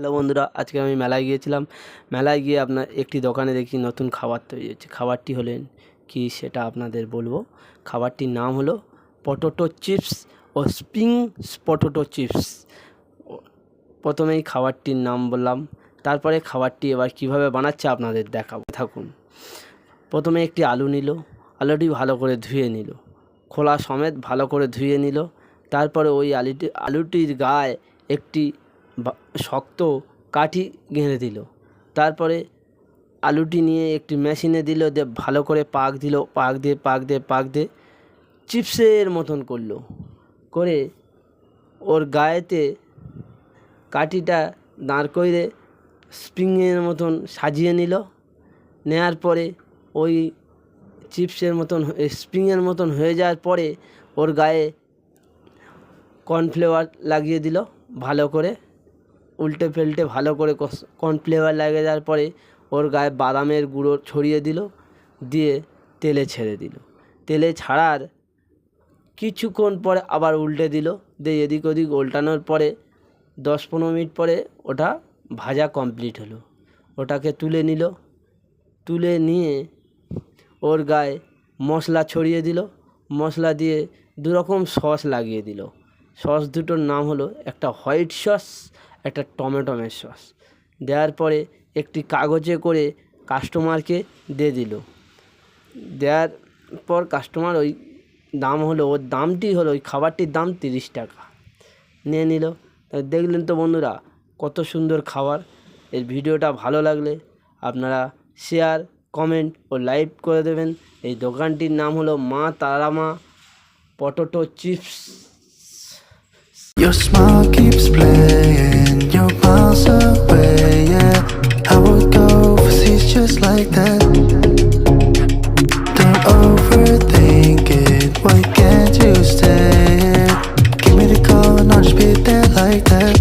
Hello বন্ধুরা, আজকে আমি মেলায় গিয়েছিলাম। মেলায় গিয়ে আপনার একটি দোকানে দেখি নতুন খাবার তৈরি হচ্ছে। খাবারটি হলেন কি সেটা আপনাদের বলব? খাবারটির নাম হলো পটোটো চিপস ও স্প্রিং পটোটো চিপস। প্রথমেই খাবারটির নাম বললাম, তারপরে খাবারটি এবার কীভাবে বানাচ্ছে আপনাদের দেখাবো। থাকুন। প্রথমে একটি আলু নিল, আলুটি ভালো করে ধুয়ে নিল। খোলা সমেত ভালো করে ধুয়ে নিল। তারপরে ওই আলুটি, আলুটির গায়ে একটি শক্ত কাঠি গেঁড়ে দিল। তারপরে আলুটি নিয়ে একটি মেশিনে দিল, দিয়ে ভালো করে পাক দিল, পাক দিয়ে পাক দিয়ে পাক দিয়ে চিপসের মতন করল। করে ওর গায়েতে কাঠিটা দাঁড় করে স্প্রিংয়ের মতন সাজিয়ে নিল। নেয়ার পরে ওই চিপসের মতন স্প্রিংয়ের মতন হয়ে যাওয়ার পরে ওর গায়ে কর্নফ্লেওয়ার লাগিয়ে দিল ভালো করে। উল্টে ফেলটে ভালো করে কর্নফ্লেওয়ার লাগিয়ে দেওয়ার পরে ওর গায়ে বাদামের গুঁড়ো ছড়িয়ে দিল, দিয়ে তেলে ছেড়ে দিল। তেলে ছাড়ার কিছুক্ষণ পরে আবার উল্টে দিল, দিয়ে এদিক ওদিক উল্টানোর পরে দশ পনেরো মিনিট পরে ওটা ভাজা কমপ্লিট হলো। ওটাকে তুলে নিল, তুলে নিয়ে ওর গায়ে মশলা ছড়িয়ে দিল, মশলা দিয়ে দুরকম সস লাগিয়ে দিল। সস দুটোর নাম হলো একটা হোয়াইট সস একটা টমেটোমের সস দেওয়ার পরে একটি কাগজে করে কাস্টমারকে দিয়ে দিল। দেওয়ার পর কাস্টমার ওই দাম হলো, ওর দামটি হলো, ওই খাবারটির দাম তিরিশ টাকা। নিয়ে নিল। দেখলেন তো বন্ধুরা, কত সুন্দর খাবার। এর ভিডিওটা ভালো লাগলে আপনারা শেয়ার কমেন্ট ও লাইক করে দেবেন। এই দোকানটির নাম হলো Maa Tarama potato chips. Your smile keeps playing, you're miles away, yeah. I would go overseas just like that. Don't overthink it, why can't you stay? Give me the call and I'll just be there like that.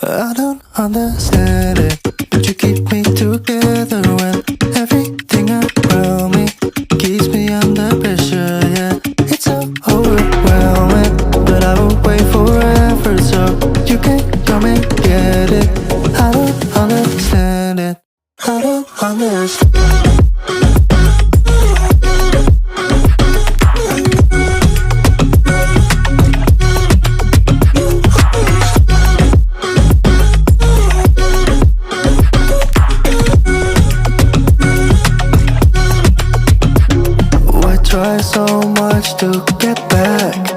I don't understand it, but you keep me together I don't understand it. I don't understand. try so much to get back